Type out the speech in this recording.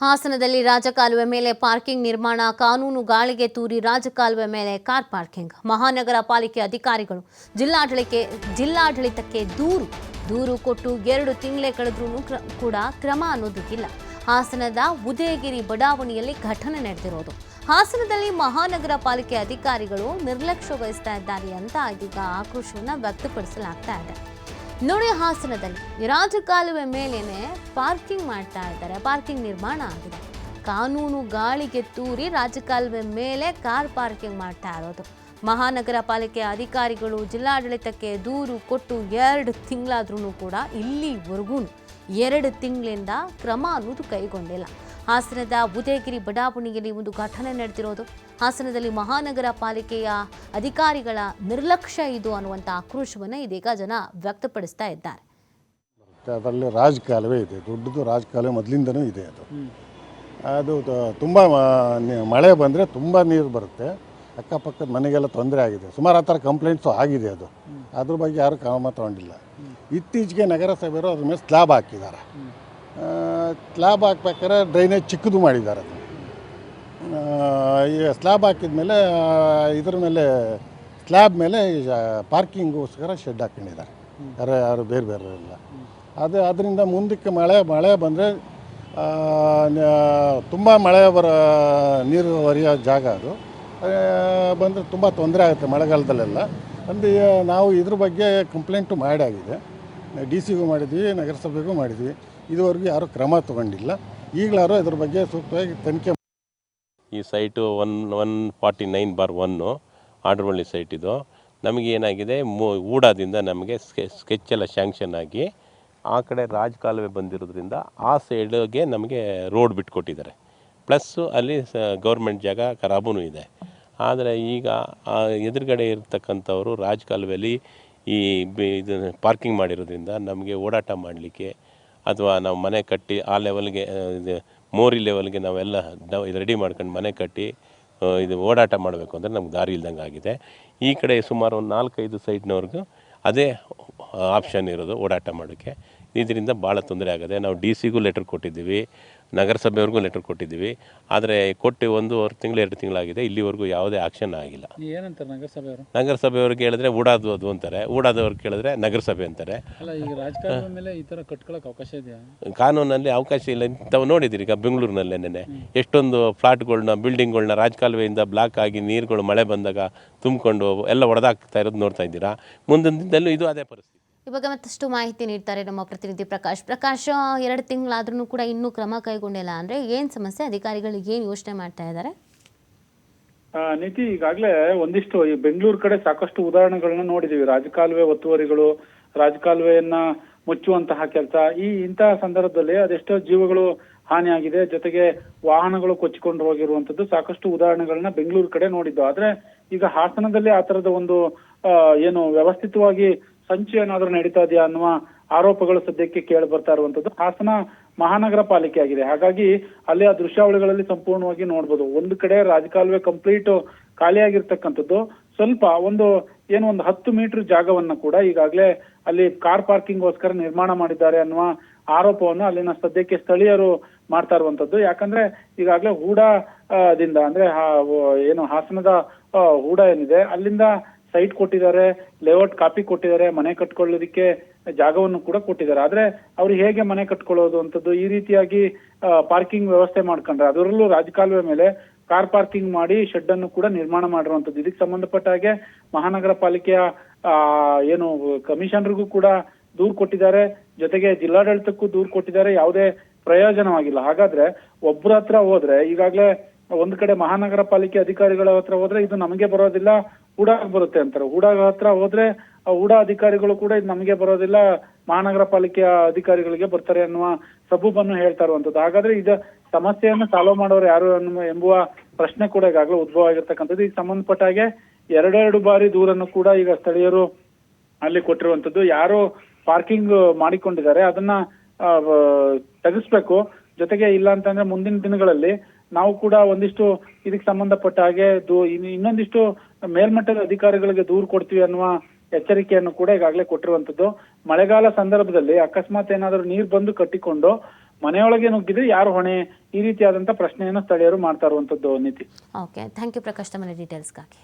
ಹಾಸನದಲ್ಲಿ ರಾಜಕಾಲುವೆ ಮೇಲೆ ಪಾರ್ಕಿಂಗ್ ನಿರ್ಮಾಣ, ಕಾನೂನು ಗಾಳಿಗೆ ತೂರಿ ರಾಜಕಾಲುವೆ ಮೇಲೆ ಕಾರ್ ಪಾರ್ಕಿಂಗ್. ಮಹಾನಗರ ಪಾಲಿಕೆ ಅಧಿಕಾರಿಗಳು ಜಿಲ್ಲಾಡಳಿಕೆ, ಜಿಲ್ಲಾಡಳಿತಕ್ಕೆ ದೂರು ದೂರು ಕೊಟ್ಟು ಎರಡು ತಿಂಗಳೇ ಕಳೆದ್ರೂ ಕೂಡ ಕ್ರಮ ಅನ್ನೋದಕ್ಕಿಲ್ಲ ಹಾಸನದ ಉದಯಗಿರಿ ಬಡಾವಣೆಯಲ್ಲಿ ಘಟನೆ ನಡೆದಿರೋದು. ಹಾಸನದಲ್ಲಿ ಮಹಾನಗರ ಪಾಲಿಕೆ ಅಧಿಕಾರಿಗಳು ನಿರ್ಲಕ್ಷ್ಯ ವಹಿಸ್ತಾ ಇದ್ದಾರೆ ಅಂತ ಇದೀಗ ಆಕ್ರೋಶವನ್ನು ವ್ಯಕ್ತಪಡಿಸಲಾಗ್ತಾ ಇದೆ. ನೋಡಿ ಹಾಸನದಲ್ಲಿ. ರಾಜಕಾಲುವೆ ಮೇಲೇನೆ ಪಾರ್ಕಿಂಗ್ ಮಾಡ್ತಾ ಇದ್ದಾರೆ. ಪಾರ್ಕಿಂಗ್ ನಿರ್ಮಾಣ ಆಗಿದೆ. ಕಾನೂನು ಗಾಳಿಗೆ ತೂರಿ ರಾಜಕಾಲುವೆ ಮೇಲೆ ಕಾರ್ ಪಾರ್ಕಿಂಗ್ ಮಾಡ್ತಾ ಇರೋದು. ಮಹಾನಗರ ಪಾಲಿಕೆ ಅಧಿಕಾರಿಗಳು ಜಿಲ್ಲಾಡಳಿತಕ್ಕೆ ದೂರು ಕೊಟ್ಟು ಎರಡು ತಿಂಗಳಾದ್ರೂ ಕೂಡ ಇಲ್ಲಿವರೆಗೂ ಎರಡು ತಿಂಗಳಿಂದ ಕ್ರಮ ಅನ್ನೋದು ಕೈಗೊಂಡಿಲ್ಲ. ಹಾಸನದ ಉದಯಗಿರಿ ಬಡಾವಣೆಯಲ್ಲಿ ಒಂದು ಘಟನೆ ನಡೆದಿರೋದು. ಹಾಸನದಲ್ಲಿ ಮಹಾನಗರ ಪಾಲಿಕೆಯ ಅಧಿಕಾರಿಗಳ ನಿರ್ಲಕ್ಷ್ಯ ಇದು ಅನ್ನುವಂಥ ಆಕ್ರೋಶವನ್ನು ಇದೀಗ ಜನ ವ್ಯಕ್ತಪಡಿಸ್ತಾ ಇದ್ದಾರೆ. ಅದರಲ್ಲಿ ರಾಜಕಾಲವೇ ಇದೆ. ದೊಡ್ಡದು ರಾಜಕಾಲುವೆ ಮೊದಲಿಂದನೂ ಇದೆ ಅದು. ಅದು ತುಂಬ ಮಳೆ ಬಂದರೆ ತುಂಬ ನೀರು ಬರುತ್ತೆ. ಅಕ್ಕಪಕ್ಕದ ಮನೆಗೆಲ್ಲ ತೊಂದರೆ ಆಗಿದೆ. ಸುಮಾರು ಆ ಥರ ಕಂಪ್ಲೇಂಟ್ಸು ಆಗಿದೆ ಅದು. ಅದ್ರ ಬಗ್ಗೆ ಯಾರೂ ಕ್ರಮ ತಗೊಂಡಿಲ್ಲ. ಇತ್ತೀಚೆಗೆ ನಗರಸಭೆಯವರು ಅದ್ರ ಮೇಲೆ ಸ್ಲ್ಯಾಬ್ ಹಾಕಿದ್ದಾರೆ. ಸ್ಲ್ಯಾಬ್ ಹಾಕ್ಬೇಕಾದ್ರೆ ಡ್ರೈನೇಜ್ ಚಿಕ್ಕದು ಮಾಡಿದ್ದಾರೆ ಅದು. ಈಗ ಸ್ಲ್ಯಾಬ್ ಹಾಕಿದ ಮೇಲೆ ಇದ್ರ ಮೇಲೆ ಸ್ಲ್ಯಾಬ್ ಮೇಲೆ ಪಾರ್ಕಿಂಗೋಸ್ಕರ ಶೆಡ್ ಹಾಕೊಂಡಿದ್ದಾರೆ. ಯಾರು ಯಾರು ಬೇರೆ ಬೇರೆ ಇಲ್ಲ. ಅದು, ಅದರಿಂದ ಮುಂದಕ್ಕೆ ಮಳೆ ಮಳೆ ಬಂದರೆ ತುಂಬ ಮಳೆ ಬರೋ ನೀರು ಹರಿಯೋ ಜಾಗ ಅದು. ಬಂದರೆ ತುಂಬ ತೊಂದರೆ ಆಗುತ್ತೆ ಮಳೆಗಾಲದಲ್ಲೆಲ್ಲ. ಅಂದರೆ ನಾವು ಇದ್ರ ಬಗ್ಗೆ ಕಂಪ್ಲೇಂಟು ಮಾಡಾಗಿದೆ ಡಿ ಸಿಗೂ ಮಾಡಿದ್ವಿ, ನಗರಸಭೆಗೂ ಮಾಡಿದ್ವಿ. ಇದುವರೆಗೂ ಯಾರೂ ಕ್ರಮ ತಗೊಂಡಿಲ್ಲ. ಈಗಲಾರು ಇದ್ರ ಬಗ್ಗೆ ಸೂಕ್ತವಾಗಿ ತನಿಖೆ ಈ site one one forty nine bar one ಆಡ್ರವಳ್ಳಿ site ಇದು. ನಮಗೆ ಏನಾಗಿದೆ, ಮೂ ಊಡಾದಿಂದ ನಮಗೆ ಸ್ಕೆ ಸ್ಕೆಚ್ ಎಲ್ಲ ಶ್ಯಾಂಕ್ಷನ್ ಆಗಿ ಆ ಕಡೆ ರಾಜ್ ಕಾಲುವೆ ಬಂದಿರೋದ್ರಿಂದ ಆ ಸೈಡ್ಗೆ ನಮಗೆ ರೋಡ್ ಬಿಟ್ಕೊಟ್ಟಿದ್ದಾರೆ. ಪ್ಲಸ್ಸು ಅಲ್ಲಿ ಸ, ಗೌರ್ಮೆಂಟ್ ಜಾಗ ಖರಾಬೂ ಇದೆ. ಆದರೆ ಈಗ ಆ ಎದುರುಗಡೆ ಇರ್ತಕ್ಕಂಥವರು ರಾಜ್ ಕಾಲುವೆಯಲ್ಲಿ ಈ ಬಿ ಇದು ಪಾರ್ಕಿಂಗ್ ಮಾಡಿರೋದ್ರಿಂದ ನಮಗೆ ಓಡಾಟ ಮಾಡಲಿಕ್ಕೆ ಅಥವಾ ನಾವು ಮನೆ ಕಟ್ಟಿ ಆ ಲೆವೆಲ್ಗೆ ಇದು ಮೋರಿ ಲೆವೆಲ್ಗೆ ನಾವೆಲ್ಲ ನಾವು ಇದು ರೆಡಿ ಮಾಡ್ಕೊಂಡು ಮನೆ ಕಟ್ಟಿ ಇದು ಓಡಾಟ ಮಾಡಬೇಕು ಅಂದರೆ ನಮ್ಗೆ ದಾರಿ ಇಲ್ದಂಗೆ ಆಗಿದೆ. ಈ ಕಡೆ ಸುಮಾರು ಒಂದು ನಾಲ್ಕೈದು ಸೈಡ್ನವ್ರಿಗೂ ಅದೇ ಆಪ್ಷನ್ ಇರೋದು ಓಡಾಟ ಮಾಡೋಕ್ಕೆ. ಇದರಿಂದ ಭಾಳ ತೊಂದರೆ ಆಗಿದೆ ನಾವು ಡಿ ಸಿಗೂ ಲೆಟ್ರ್ ಕೊಟ್ಟಿದ್ದೀವಿ ನಗರಸಭೆವರೆಗೂ ಲೆಟ್ರ್ ಕೊಟ್ಟಿದ್ದೀವಿ. ಆದರೆ ಕೊಟ್ಟು ಒಂದೂವರೆ ತಿಂಗಳು ಎರಡು ತಿಂಗಳಾಗಿದೆ ಇಲ್ಲಿವರೆಗೂ ಯಾವುದೇ ಆಕ್ಷನ್ ಆಗಿಲ್ಲ. ಏನಂತಾರೆ ನಗರಸಭೆಯವರು? ನಗರಸಭೆಯವ್ರಿಗೆ ಹೇಳಿದ್ರೆ ಊಡಾದು ಅದು ಅಂತಾರೆ ಊಡಾದವ್ರಿಗೆ ಕೇಳಿದ್ರೆ ನಗರಸಭೆ ಅಂತಾರೆ. ಅಲ್ಲ ಈಗ ರಾಜಕಾರಣದ ಮೇಲೆ ಈ ತರ ಕಟ್ಕೊಳ್ಳೋಕೆ ಅವಕಾಶ ಇದೆಯಾ? ಕಾನೂನಲ್ಲಿ ಅವಕಾಶ ಇಲ್ಲ ತಾವು ನೋಡಿದ್ದೀರಿ ಈಗ ಬೆಂಗಳೂರಿನಲ್ಲೇ ನೆನೆ ಎಷ್ಟೊಂದು ಫ್ಲಾಟ್ಗಳನ್ನ ಬಿಲ್ಡಿಂಗ್ಗಳನ್ನ ರಾಜಕಾಲುವೆಯಿಂದ ಬ್ಲಾಕ್ ಆಗಿ ನೀರುಗಳು ಮಳೆ ಬಂದಾಗ ತುಂಬಿಕೊಂಡು ಎಲ್ಲ ಒಡೆದಾಗ್ತಾ ಇರೋದು ನೋಡ್ತಾ ಇದ್ದೀರಾ? ಮುಂದಿನ ದಿನದಲ್ಲೂ ಇದು ಅದೇ ಪರಿಸ್ಥಿತಿ. ಬಗ್ಗೆ ಮತ್ತಷ್ಟು ಮಾಹಿತಿ ನೀಡ್ತಾರೆ ನಮ್ಮ ಪ್ರತಿನಿಧಿ ಪ್ರಕಾಶ್. ಪ್ರಕಾಶ್ ಎರಡು ತಿಂಗಳಾದ್ರೂ ಕೂಡ ಇನ್ನೂ ಕ್ರಮ ಕೈಗೊಂಡಿಲ್ಲ ಅಂದ್ರೆ ಏನ್ ಸಮಸ್ಯೆ? ಅಧಿಕಾರಿಗಳು ಏನ್ ಯೋಚನೆ ಮಾಡ್ತಾ ಇದ್ದಾರೆ ನೀತಿ ಈಗಾಗಲೇ ಒಂದಿಷ್ಟು ಈ ಬೆಂಗಳೂರು ಕಡೆ ಸಾಕಷ್ಟು ಉದಾಹರಣೆಗಳನ್ನ ನೋಡಿದೀವಿ. ರಾಜಕಾಲುವೆ ಒತ್ತುವರಿಗಳು, ರಾಜಕಾಲುವೆಯನ್ನ ಮುಚ್ಚುವಂತಹ ಕೆಲಸ. ಈ ಇಂತಹ ಸಂದರ್ಭದಲ್ಲಿ ಅದೆಷ್ಟೋ ಜೀವಗಳು ಹಾನಿಯಾಗಿದೆ ಜೊತೆಗೆ ವಾಹನಗಳು ಕೊಚ್ಚಿಕೊಂಡು ಹೋಗಿರುವಂತದ್ದು ಸಾಕಷ್ಟು ಉದಾಹರಣೆಗಳನ್ನ ಬೆಂಗಳೂರು ಕಡೆ ನೋಡಿದ್ದು. ಆದ್ರೆ ಈಗ ಹಾಸನದಲ್ಲಿ ಆ ತರದ ಒಂದು ಏನು ವ್ಯವಸ್ಥಿತವಾಗಿ ಸಂಚು ಏನಾದ್ರೂ ನಡೀತಾ ಇದೆಯಾ ಅನ್ನುವ ಆರೋಪಗಳು ಸದ್ಯಕ್ಕೆ ಕೇಳಿ ಬರ್ತಾ ಇರುವಂತದ್ದು. ಹಾಸನ ಮಹಾನಗರ ಪಾಲಿಕೆ ಆಗಿದೆ. ಹಾಗಾಗಿ ಅಲ್ಲಿ ಆ ದೃಶ್ಯಾವಳಿಗಳಲ್ಲಿ ಸಂಪೂರ್ಣವಾಗಿ ನೋಡ್ಬೋದು. ಒಂದು ಕಡೆ ರಾಜಕಾಲುವೆ ಕಂಪ್ಲೀಟ್ ಖಾಲಿಯಾಗಿರ್ತಕ್ಕಂಥದ್ದು. ಸ್ವಲ್ಪ ಒಂದು ಏನು ಒಂದು ಹತ್ತು ಮೀಟರ್ ಜಾಗವನ್ನ ಕೂಡ ಈಗಾಗಲೇ ಅಲ್ಲಿ ಕಾರ್ ಪಾರ್ಕಿಂಗ್ಗೋಸ್ಕರ ನಿರ್ಮಾಣ ಮಾಡಿದ್ದಾರೆ ಅನ್ನುವ ಆರೋಪವನ್ನು ಅಲ್ಲಿನ ಸದ್ಯಕ್ಕೆ ಸ್ಥಳೀಯರು ಮಾಡ್ತಾ ಇರುವಂತದ್ದು. ಯಾಕಂದ್ರೆ ಈಗಾಗಲೇ ಹೂಡಾದಿಂದ ಅಂದ್ರೆ ಏನು ಹಾಸನದ ಹೂಡ ಏನಿದೆ, ಅಲ್ಲಿಂದ ಸೈಟ್ ಕೊಟ್ಟಿದ್ದಾರೆ ಲೇಔಟ್ ಕಾಪಿ ಕೊಟ್ಟಿದ್ದಾರೆ, ಮನೆ ಕಟ್ಕೊಳ್ಳೋದಕ್ಕೆ ಜಾಗವನ್ನು ಕೂಡ ಕೊಟ್ಟಿದ್ದಾರೆ. ಆದ್ರೆ ಅವ್ರು ಹೇಗೆ ಮನೆ ಕಟ್ಕೊಳ್ಳೋದು ಅಂತದ್ದು ಈ ರೀತಿಯಾಗಿ ಪಾರ್ಕಿಂಗ್ ವ್ಯವಸ್ಥೆ ಮಾಡ್ಕೊಂಡ್ರೆ, ಅದರಲ್ಲೂ ರಾಜಕಾಲುವೆ ಮೇಲೆ ಕಾರ್ ಪಾರ್ಕಿಂಗ್ ಮಾಡಿ ಶೆಡ್ ಅನ್ನು ಕೂಡ ನಿರ್ಮಾಣ ಮಾಡಿರುವಂತದ್ದು ಇದಕ್ಕೆ ಸಂಬಂಧಪಟ್ಟ ಹಾಗೆ ಮಹಾನಗರ ಪಾಲಿಕೆಯ ಏನು ಕಮಿಷನರ್ಗೂ ಕೂಡ ದೂರು ಕೊಟ್ಟಿದ್ದಾರೆ. ಜೊತೆಗೆ ಜಿಲ್ಲಾಡಳಿತಕ್ಕೂ ದೂರು ಕೊಟ್ಟಿದ್ದಾರೆ. ಯಾವುದೇ ಪ್ರಯೋಜನವಾಗಿಲ್ಲ. ಹಾಗಾದ್ರೆ ಒಬ್ಬರ ಹತ್ರ ಹೋದ್ರೆ, ಈಗಾಗಲೇ ಒಂದ್ ಕಡೆ ಮಹಾನಗರ ಪಾಲಿಕೆ ಅಧಿಕಾರಿಗಳ ಹತ್ರ ಹೋದ್ರೆ ಇದು ನಮಗೆ ಬರೋದಿಲ್ಲ ಹೂಡಾಗ್ ಬರುತ್ತೆ ಅಂತಾರೆ. ಹೂಡಾಗ ಹತ್ರ ಹೋದ್ರೆ ಹೂಡಾ ಅಧಿಕಾರಿಗಳು ಕೂಡ ಇದು ನಮಗೆ ಬರೋದಿಲ್ಲ, ಮಹಾನಗರ ಪಾಲಿಕೆಯ ಅಧಿಕಾರಿಗಳಿಗೆ ಬರ್ತಾರೆ ಅನ್ನುವ ಸಬೂಬನ್ನು ಹೇಳ್ತಾ ಇರುವಂತದ್ದು ಹಾಗಾದ್ರೆ ಇದು ಸಮಸ್ಯೆಯನ್ನು ಸಾಲ್ವ್ ಮಾಡೋರು ಯಾರು ಅನ್ನುವ ಎಂಬುವ ಪ್ರಶ್ನೆ ಕೂಡ ಈಗಾಗಲೇ ಉದ್ಭವ ಆಗಿರ್ತಕ್ಕಂಥದ್ದು. ಈಗ ಸಂಬಂಧಪಟ್ಟ ಹಾಗೆ ಎರಡೆರಡು ಬಾರಿ ದೂರನ್ನು ಕೂಡ ಈಗ ಸ್ಥಳೀಯರು ಅಲ್ಲಿ ಕೊಟ್ಟಿರುವಂತದ್ದು ಯಾರು ಪಾರ್ಕಿಂಗ್ ಮಾಡಿಕೊಂಡಿದ್ದಾರೆ. ಅದನ್ನ ತೆಗೆಸ್ಬೇಕು. ಜೊತೆಗೆ ಇಲ್ಲ ಅಂತಂದ್ರೆ ಮುಂದಿನ ದಿನಗಳಲ್ಲಿ ನಾವು ಕೂಡ ಒಂದಿಷ್ಟು ಇದಕ್ಕೆ ಸಂಬಂಧಪಟ್ಟ ಹಾಗೆ ಇನ್ನೊಂದಿಷ್ಟು ಮೇಲ್ಮಟ್ಟದ ಅಧಿಕಾರಿಗಳಿಗೆ ದೂರು ಕೊಡ್ತೀವಿ ಅನ್ನುವ ಎಚ್ಚರಿಕೆಯನ್ನು ಕೂಡ ಈಗಾಗಲೇ ಕೊಟ್ಟಿರುವಂತದ್ದು ಮಳೆಗಾಲ ಸಂದರ್ಭದಲ್ಲಿ ಅಕಸ್ಮಾತ್ ಏನಾದರೂ ನೀರು ಬಂದು ಕಟ್ಟಿಕೊಂಡು ಮನೆಯೊಳಗೆ ನುಗ್ಗಿದ್ರೆ ಯಾರು ಹೊಣೆ? ಈ ರೀತಿಯಾದಂತ ಪ್ರಶ್ನೆಯನ್ನು ಸ್ಥಳೀಯರು ಮಾಡ್ತಾ ಇರುವಂತದ್ದು ನೀತಿ. ಓಕೆ ಥ್ಯಾಂಕ್ ಯು ಪ್ರಕಾಶ್ ತಮ್ಮ ಡೀಟೇಲ್ಸ್ಗಾಗಿ